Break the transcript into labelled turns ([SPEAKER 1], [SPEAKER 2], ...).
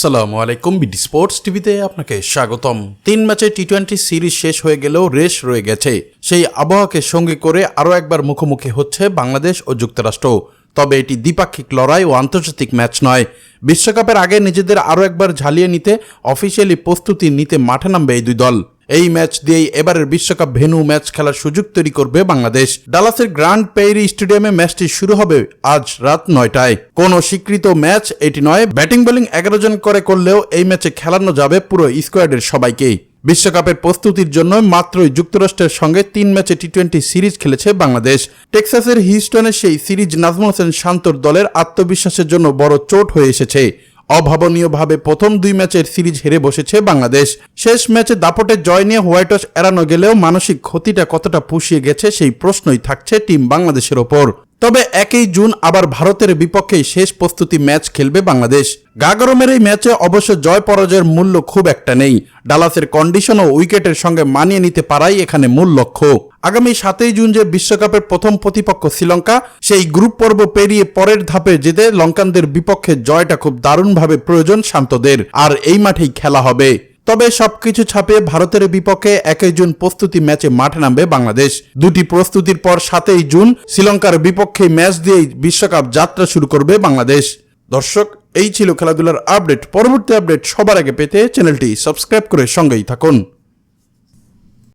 [SPEAKER 1] আসসালামু আলাইকুম BD sports টিভিতে আপনাকে স্বাগতম। তিন ম্যাচে টি টোয়েন্টি সিরিজ শেষ হয়ে গেলেও রেশ রয়ে গেছে। সেই আবহাওয়াকে সঙ্গে করে আরও একবার মুখোমুখি হচ্ছে বাংলাদেশ ও যুক্তরাষ্ট্র। তবে এটি দ্বিপাক্ষিক লড়াই ও আন্তর্জাতিক ম্যাচ নয়। বিশ্বকাপের আগে নিজেদের আরও একবার ঝালিয়ে নিতে অফিসিয়ালি প্রস্তুতি নিতে মাঠে নামবে এই দুই দল। এই ম্যাচ দিয়েই এবারের বিশ্বকাপ ভেন্যু ম্যাচ খেলার সুযোগ তৈরি করবে বাংলাদেশ। ডালাসের গ্র্যান্ড পেইরি স্টেডিয়ামে ম্যাচটি শুরু হবে আজ রাত নয়টায়। কোনো স্বীকৃত ম্যাচ এটি নয়, ব্যাটিং বোলিং এগারো জন করে করলেও এই ম্যাচে খেলানো যাবে পুরো স্কোয়াডের সবাইকেই বিশ্বকাপের প্রস্তুতির জন্য মাত্রই যুক্তরাষ্ট্রের সঙ্গে তিন ম্যাচে টি টোয়েন্টি সিরিজ খেলেছে বাংলাদেশ। টেক্সাসের হিউস্টনের সেই সিরিজ নাজমুল হোসেন শান্তর দলের আত্মবিশ্বাসের জন্য বড় চোট হয়ে এসেছে। অভাবনীয়ভাবে প্রথম দুই ম্যাচের সিরিজ হেরে বসেছে বাংলাদেশ। শেষ ম্যাচে দাপটে জয় নিয়ে হোয়াইট হাউস এড়ানো গেলেও মানসিক ক্ষতিটা কতটা পুষিয়ে গেছে সেই প্রশ্নই থাকছে টিম বাংলাদেশের ওপর। তবে একই জুন আবার ভারতের বিপক্ষেই শেষ প্রস্তুতি ম্যাচ খেলবে বাংলাদেশ। গাগরমের এই ম্যাচে অবশ্য জয় পরাজয়ের মূল্য খুব একটা নেই। ডালাসের কন্ডিশন ও উইকেটের সঙ্গে মানিয়ে নিতে পারাই এখানে মূল লক্ষ্য। আগামী সাতই জুন যে বিশ্বকাপের প্রথম প্রতিপক্ষ শ্রীলঙ্কা, সেই গ্রুপ পর্ব পেরিয়ে পরের ধাপে যেতে লঙ্কানদের বিপক্ষে জয়টা খুব দারুণভাবে প্রয়োজন শান্তদের, আর এই মাঠেই খেলা হবে। তবে সবকিছু ছাপিয়ে ভারতের বিপক্ষে একই জুন প্রস্তুতি ম্যাচে মাঠে নামবে বাংলাদেশ। দুটি প্রস্তুতির পর সাতই জুন শ্রীলঙ্কার বিপক্ষে ম্যাচ দিয়েই বিশ্বকাপ যাত্রা শুরু করবে বাংলাদেশ। দর্শক, এই ছিল খেলাধুলার আপডেট। পরবর্তী আপডেট সবার আগে পেতে চ্যানেলটি সাবস্ক্রাইব করে সঙ্গেই থাকুন।